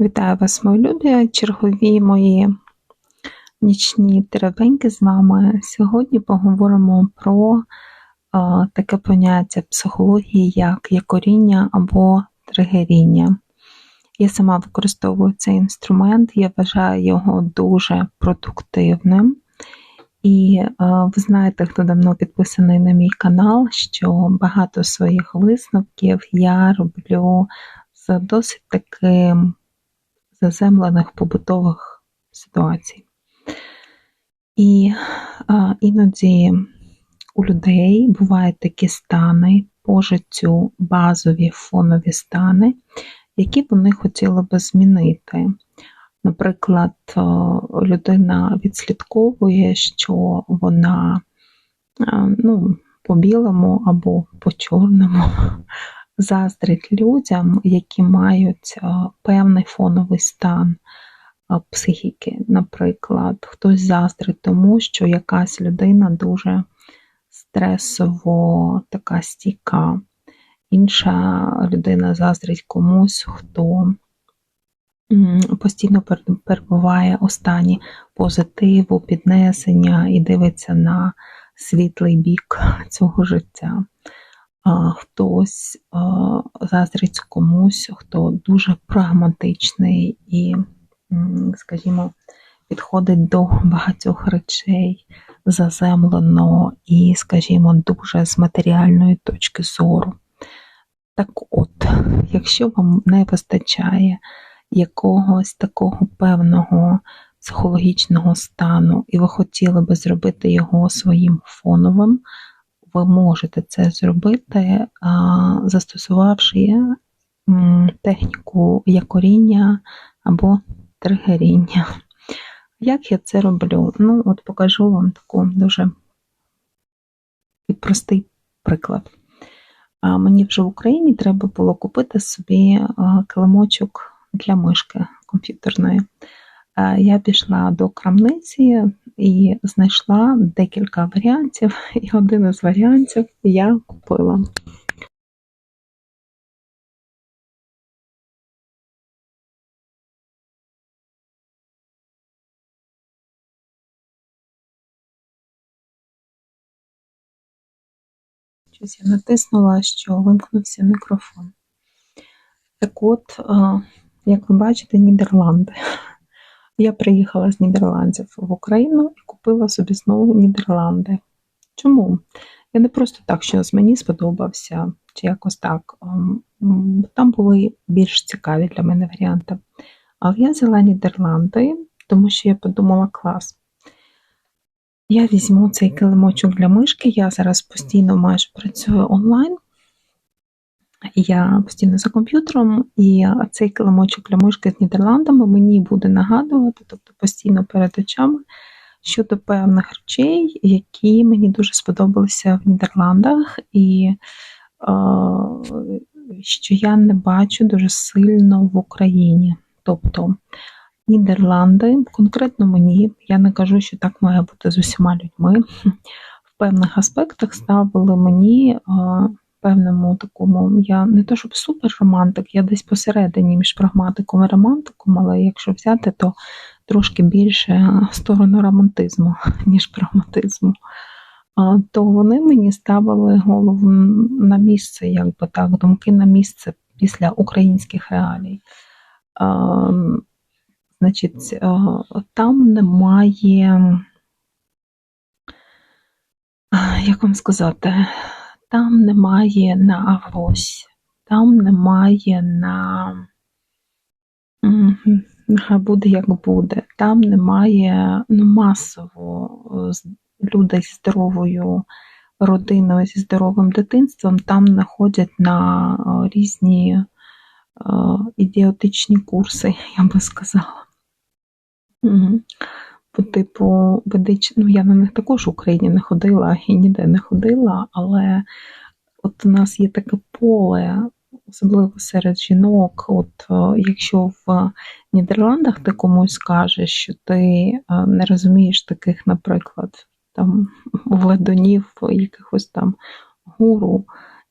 Вітаю вас, мої любі, чергові мої нічні теревеньки з вами. Сьогодні поговоримо про е, таке поняття психології, як якоріння або тригеріння. Я сама використовую цей інструмент, я вважаю його дуже продуктивним. І е, ви знаєте, хто давно підписаний на мій канал, що багато своїх висновків я роблю з досить таким заземлених побутових ситуацій. І а, іноді у людей бувають такі стани по життю, базові фонові стани, які вони хотіли би змінити. Наприклад, людина відслідковує, що вона ну, по білому або по чорному заздрить людям, які мають певний фоновий стан психіки. Наприклад, хтось заздрить тому, що якась людина дуже стресово така стійка, інша людина заздрить комусь, хто постійно перебуває у стані позитиву, піднесення і дивиться на світлий бік цього життя хтось заздрить комусь, хто дуже прагматичний і, скажімо, підходить до багатьох речей заземлено і, скажімо, дуже з матеріальної точки зору. Так от, якщо вам не вистачає якогось такого певного психологічного стану, і ви хотіли би зробити його своїм фоновим, ви можете це зробити, застосувавши техніку якоріння або тригеріння. Як я це роблю? Ну, от покажу вам таку дуже простий приклад. Мені вже в Україні треба було купити собі килимочок для мишки комп'ютерної. Я пішла до крамниці і знайшла декілька варіантів, і один із варіантів я купила. Щось я натиснула, що вимкнувся мікрофон. Так от, як ви бачите, Нідерланди. Я приїхала з Нідерландів в Україну і купила собі знову Нідерланди. Чому? Я не просто так, що мені сподобався, чи якось так. Ем, там були більш цікаві для мене варіанти. Але я взяла Нідерланди, тому що я подумала клас. Я візьму цей килимочок для мишки, я зараз постійно майже працюю онлайн. Я постійно за комп'ютером, і цей килимочок для мишки з Нідерландами мені буде нагадувати, тобто постійно перед очами щодо певних речей, які мені дуже сподобалися в Нідерландах, і що я не бачу дуже сильно в Україні. Тобто Нідерланди, конкретно мені, я не кажу, що так має бути з усіма людьми. В певних аспектах ставили мені певному такому, я не то щоб супер романтик, я десь посередині між прагматиком і романтиком, але якщо взяти, то трошки більше сторону романтизму, ніж прагматизму. То вони мені ставили голову на місце, як би так, думки на місце після українських реалій. Значить, там немає, як вам сказати, там немає на авось, там немає на нехай буде як буде, там немає ну, масово людей з здоровою родиною, зі здоровим дитинством, там находять на різні ідіотичні курси, я би сказала. По типу ведич... ну я на них також в Україні не ходила і ніде не ходила, але от у нас є таке поле, особливо серед жінок. От якщо в Нідерландах ти комусь скажеш, що ти не розумієш таких, наприклад, там ведунів, якихось там гуру,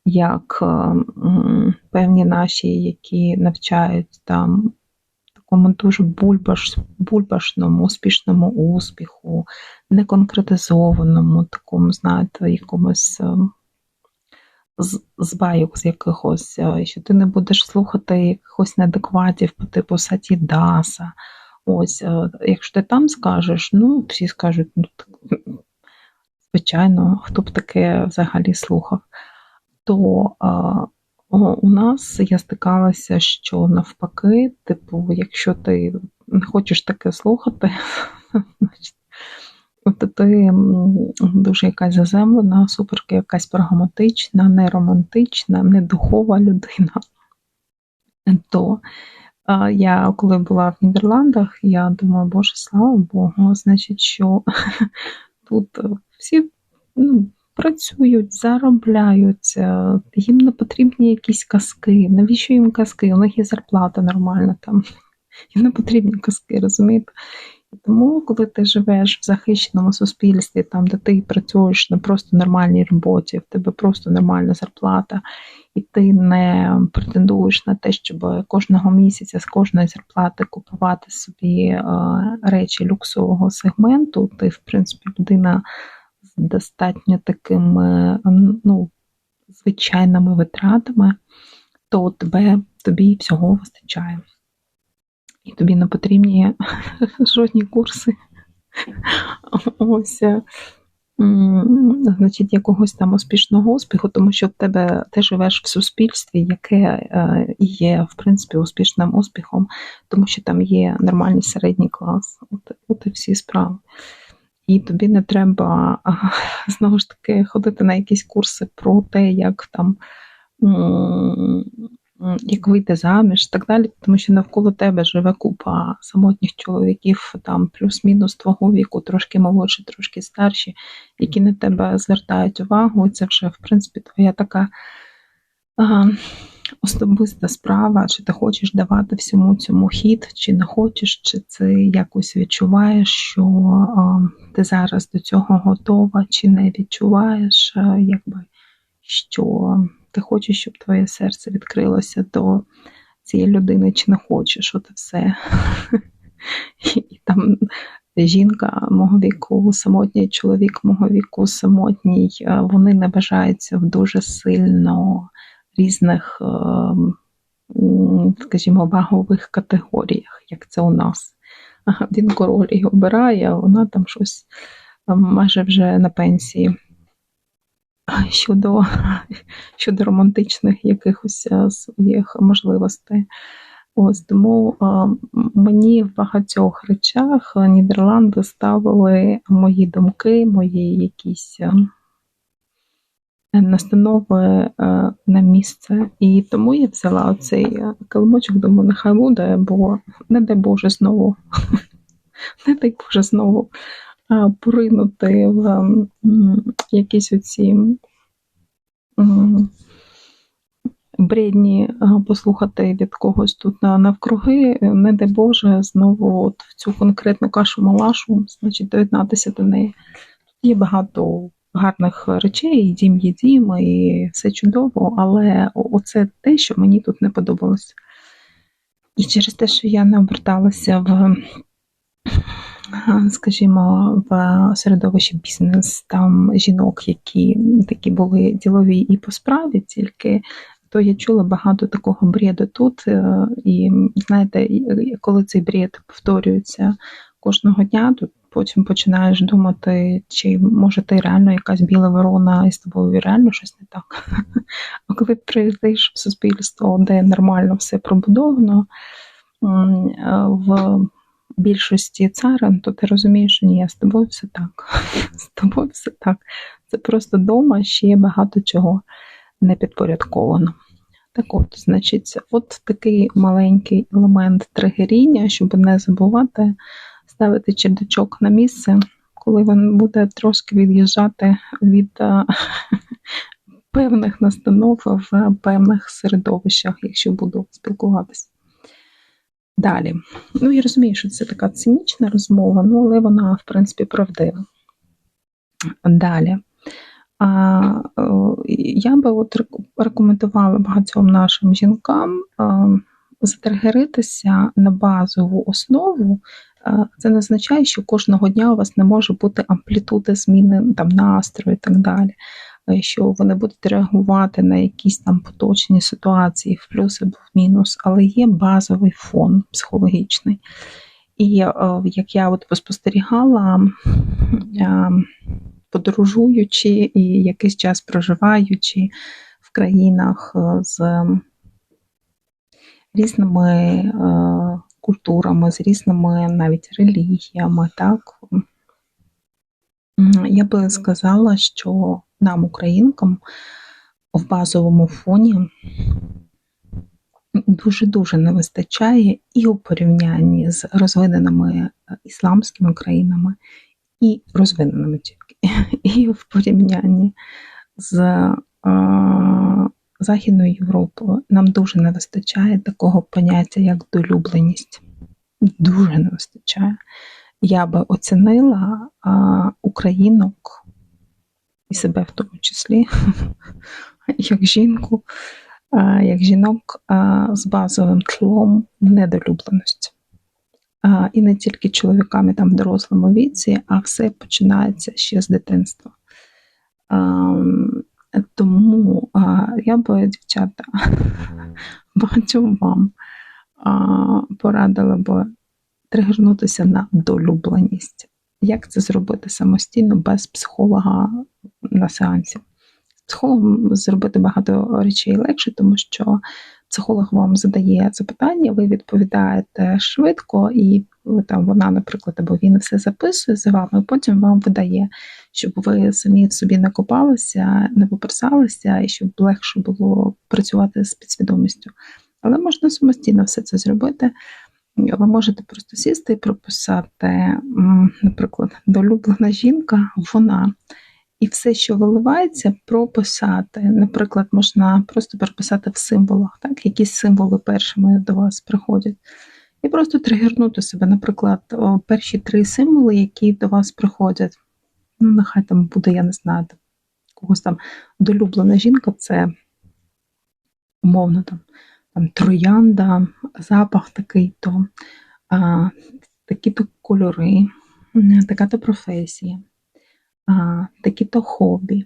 як певні наші, які навчають там такому дуже бульбаш, бульбашному, успішному успіху, неконкретизованому, такому, знаєте, якомусь е, з, байок з якихось, е, що ти не будеш слухати якихось неадекватів по типу Саті Даса. Ось, е, якщо ти там скажеш, ну, всі скажуть, ну звичайно, хто б таке взагалі слухав, то у нас я стикалася, що навпаки, типу, якщо ти не хочеш таке слухати, значить, ти дуже якась заземлена, супер якась прагматична, не романтична, не духова людина, то я коли була в Нідерландах, я думаю, Боже, слава Богу, значить, що тут всі ну, працюють, заробляють, їм не потрібні якісь казки. Навіщо їм казки? У них є зарплата нормальна там. Їм не потрібні казки, розумієте? Тому, коли ти живеш в захищеному суспільстві, там, де ти працюєш на просто нормальній роботі, в тебе просто нормальна зарплата, і ти не претендуєш на те, щоб кожного місяця з кожної зарплати купувати собі е, речі люксового сегменту, ти, в принципі, людина достатньо такими ну, звичайними витратами, то тебе тобі всього вистачає. І тобі не потрібні жодні курси. Ось значить, якогось там успішного успіху, тому що в тебе ти живеш в суспільстві, яке е, є, в принципі, успішним успіхом, тому що там є нормальний середній клас. От, от і всі справи. І тобі не треба знову ж таки ходити на якісь курси про те, як там як вийти заміж і так далі, тому що навколо тебе живе купа самотніх чоловіків, там плюс-мінус твого віку, трошки молодші, трошки старші, які на тебе звертають увагу. Це вже, в принципі, твоя така особиста справа, чи ти хочеш давати всьому цьому хід, чи не хочеш, чи це якось відчуваєш, що а, ти зараз до цього готова, чи не відчуваєш, а, якби що ти хочеш, щоб твоє серце відкрилося до цієї людини, чи не хочеш, от все. І там жінка мого віку, самотній чоловік мого віку, самотній, вони не бажаються в дуже сильно різних, скажімо, вагових категоріях, як це у нас. Він король і обирає, а вона там щось майже вже на пенсії щодо щодо романтичних якихось е, своїх можливостей. Ось Тому мені в багатьох речах Нідерланди ставили мої думки, мої якісь е, настанови е, на місце. І тому я взяла цей килимочок, думаю, нехай буде, бо не дай Боже знову, не дай Боже знову поринути в якісь оці бредні послухати від когось тут навкруги, не дай Боже, знову от в цю конкретну кашу-малашу, значить, доєднатися до неї. Є багато гарних речей, і дім є дім, і все чудово, але оце те, що мені тут не подобалося. І через те, що я не оберталася в скажімо, в середовищі бізнес, там жінок, які такі були ділові і по справі, тільки то я чула багато такого бреду тут. Е, і знаєте, коли цей бред повторюється кожного дня, то потім починаєш думати, чи може ти реально якась біла ворона і з тобою реально щось не так. А коли приїздиш в суспільство, де нормально все пробудовано, е, в більшості царин, то ти розумієш, що ні, з тобою все так. З тобою все так. Це просто вдома ще багато чого не підпорядковано. Так от, значить, от такий маленький елемент тригеріння, щоб не забувати ставити чердачок на місце, коли він буде трошки від'їжджати від певних настанов в певних середовищах, якщо буду спілкуватися. Далі. Ну, я розумію, що це така цинічна розмова, ну, але вона, в принципі, правдива. Далі. А, Я би от рекомендувала багатьом нашим жінкам затригеритися на базову основу, е, це не означає, що кожного дня у вас не може бути амплітуда зміни там, настрою і так далі. Що вони будуть реагувати на якісь там поточні ситуації в плюс або в мінус, але є базовий фон психологічний. І е, як я от спостерігала, подорожуючи і якийсь час проживаючи в країнах е, з різними е, культурами, з різними навіть релігіями, так? Я би сказала, що нам, українкам, в базовому фоні дуже-дуже не вистачає і у порівнянні з розвиненими е, ісламськими країнами, і розвиненими тільки, і в порівнянні з е, Західною Європою нам дуже не вистачає такого поняття, як долюбленість. Дуже не вистачає. Я би оцінила а, українок і себе в тому числі, як жінку, а, як жінок а, з базовим тлом недолюбленості. А, і не тільки чоловіками там в дорослому віці, а все починається ще з дитинства. А, тому а, я би, дівчата, багатьом вам а, порадила би тригернутися на долюбленість. Як це зробити самостійно без психолога на сеансі? З психологом зробити багато речей легше, тому що психолог вам задає запитання, ви відповідаєте швидко, і там вона, наприклад, або він все записує за вами, потім вам видає, щоб ви самі собі не копалися, не пописалися, і щоб легше було працювати з підсвідомістю. Але можна самостійно все це зробити. Ви можете просто сісти і прописати, наприклад, долюблена жінка, вона. І все, що виливається, прописати. Наприклад, можна просто прописати в символах, так? якісь символи першими до вас приходять. І просто тригернути себе, наприклад, перші три символи, які до вас приходять. Ну, нехай там буде, я не знаю, там, когось там долюблена жінка, це умовно там там троянда, запах такий-то, а, такі-то кольори, така-то професія, а, такі-то хобі.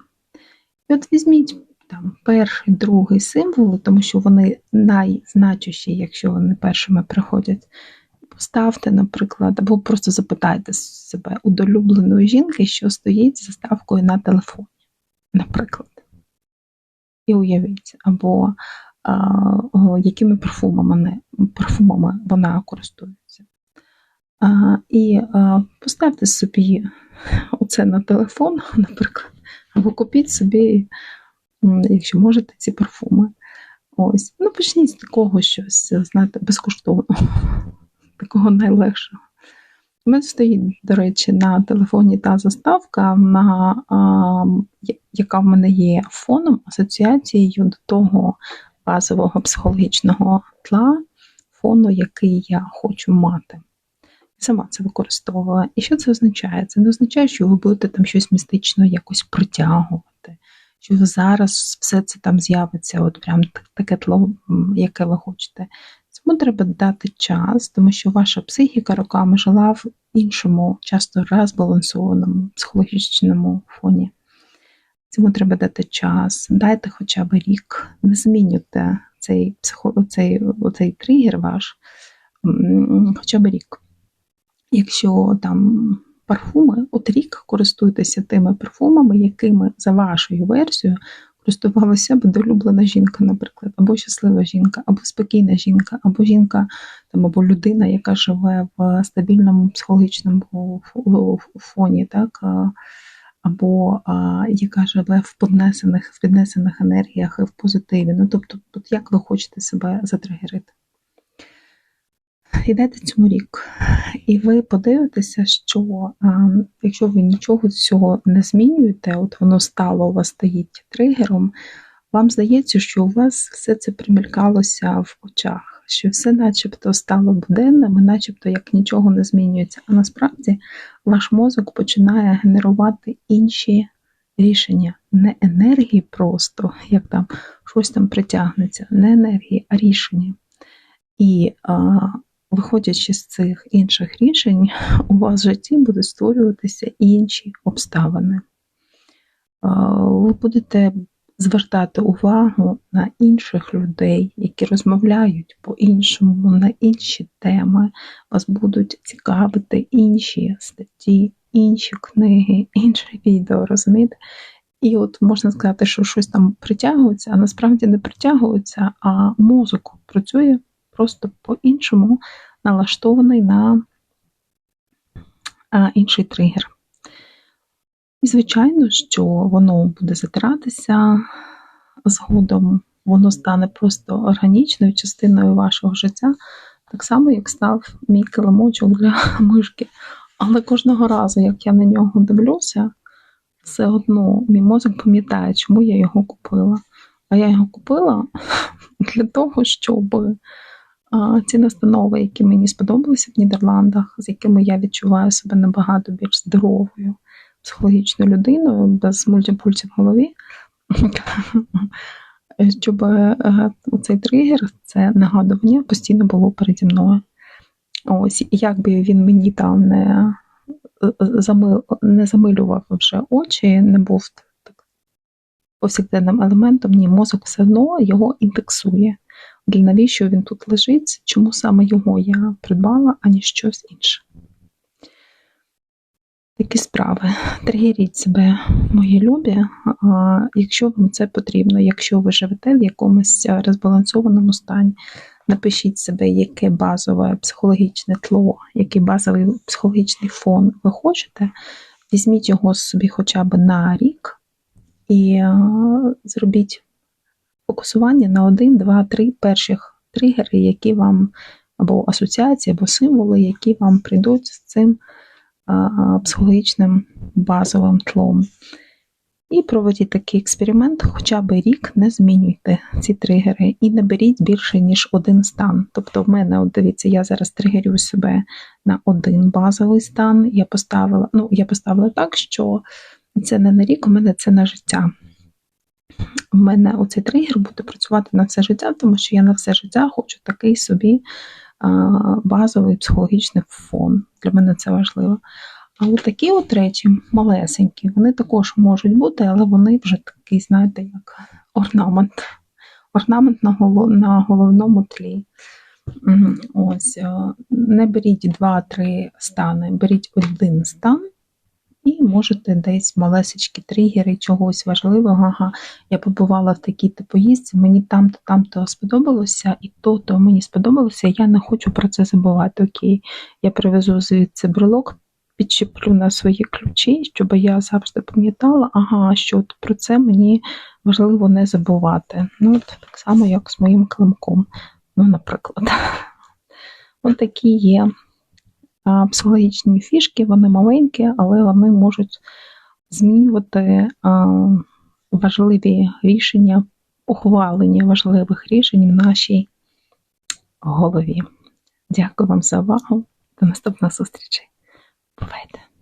І от візьміть там перший, другий символи, тому що вони найзначущі, якщо вони першими приходять. Поставте, наприклад, або просто запитайте себе у долюбленої жінки, що стоїть за ставкою на телефоні, наприклад. І уявіть, або якими парфумами парфумами вона користується. І поставте собі оце на телефон, наприклад, або купіть собі, якщо можете, ці парфуми. Ось. Ну, почніть з такого щось, знаєте, безкоштовно, такого найлегшого. У мене стоїть, до речі, на телефоні та заставка, на, а, яка в мене є фоном, асоціацією до того базового психологічного тла, фону, який я хочу мати. Сама це використовую. І що це означає? Це не означає, що ви будете там щось містично якось притягувати, що зараз все це там з'явиться, от прям таке тло, яке ви хочете. Цьому треба дати час, тому що ваша психіка роками жила в іншому, часто розбалансованому психологічному фоні. Цьому треба дати час, дайте хоча б рік, не змінюйте цей цей, цей тригер ваш хоча б рік. Якщо там парфуми, от рік користуйтеся тими парфумами, якими за вашою версією користувалася долюблена жінка, наприклад, або щаслива жінка, або спокійна жінка, або жінка, там, або людина, яка живе в стабільному психологічному фоні. так, або а, яка живе в піднесених в піднесених енергіях і в позитиві. Ну, тобто, от як ви хочете себе затригерити? Йдете цьому рік, і ви подивитеся, що а, якщо ви нічого з цього не змінюєте, от воно стало у вас стоїть тригером, вам здається, що у вас все це примількалося в очах що все начебто стало буденним, і начебто як нічого не змінюється. А насправді ваш мозок починає генерувати інші рішення, не енергії просто, як там щось там притягнеться, не енергії, а рішення. І виходячи з цих інших рішень, у вас в житті будуть створюватися інші обставини. Ви будете звертати увагу на інших людей, які розмовляють по-іншому, на інші теми, вас будуть цікавити інші статті, інші книги, інші відео, розумієте? І от можна сказати, що щось там притягується, а насправді не притягується, а мозок працює просто по-іншому, налаштований на інший тригер. І, звичайно, що воно буде затиратися згодом, воно стане просто органічною частиною вашого життя, так само, як став мій килимочок для мишки. Але кожного разу, як я на нього дивлюся, все одно мій мозок пам'ятає, чому я його купила. А я його купила для того, щоб ці настанови, які мені сподобалися в Нідерландах, з якими я відчуваю себе набагато більш здоровою, психологічною людиною, без мультипульців в голові, щоб е, цей тригер, це нагадування постійно було переді мною. Ось, як би він мені там не замил, не замилював вже очі, не був так повсякденним елементом, ні, мозок все одно його індексує. Для навіщо він тут лежить, чому саме його я придбала, ані щось інше. Такі справи. Тригеріть себе, мої любі, якщо вам це потрібно, якщо ви живете в якомусь розбалансованому стані, напишіть себе, яке базове психологічне тло, який базовий психологічний фон ви хочете. Візьміть його собі хоча б на рік і зробіть фокусування на один, два, три перших тригери, які вам, або асоціації, або символи, які вам прийдуть з цим психологічним базовим тлом. І проведіть такий експеримент, хоча б рік не змінюйте ці тригери і не беріть більше, ніж один стан. Тобто, в мене, от дивіться, я зараз тригерю себе на один базовий стан. Я поставила ну, я поставила так, що це не на рік, у мене це на життя. У мене оцей тригер буде працювати на все життя, тому що я на все життя хочу такий собі базовий психологічний фон. Для мене це важливо. А от такі от речі малесенькі, вони також можуть бути, але вони вже такий, знаєте, як орнамент. Орнамент на головному тлі. Ось, Не беріть два-три стани, беріть один стан і можете десь малесечкі тригери чогось важливого. Ага, я побувала в такій то поїздці, мені там-то, там-то сподобалося, і то-то мені сподобалося, я не хочу про це забувати. Окей, я привезу звідси брелок, підчеплю на свої ключі, щоб я завжди пам'ятала, ага, що от про це мені важливо не забувати. Ну, от Так само, як з моїм климком, ну, наприклад. Ось такі є психологічні фішки, вони маленькі, але вони можуть змінювати важливі рішення, ухвалення важливих рішень в нашій голові. Дякую вам за увагу. До наступного зустрічі. Бувайте!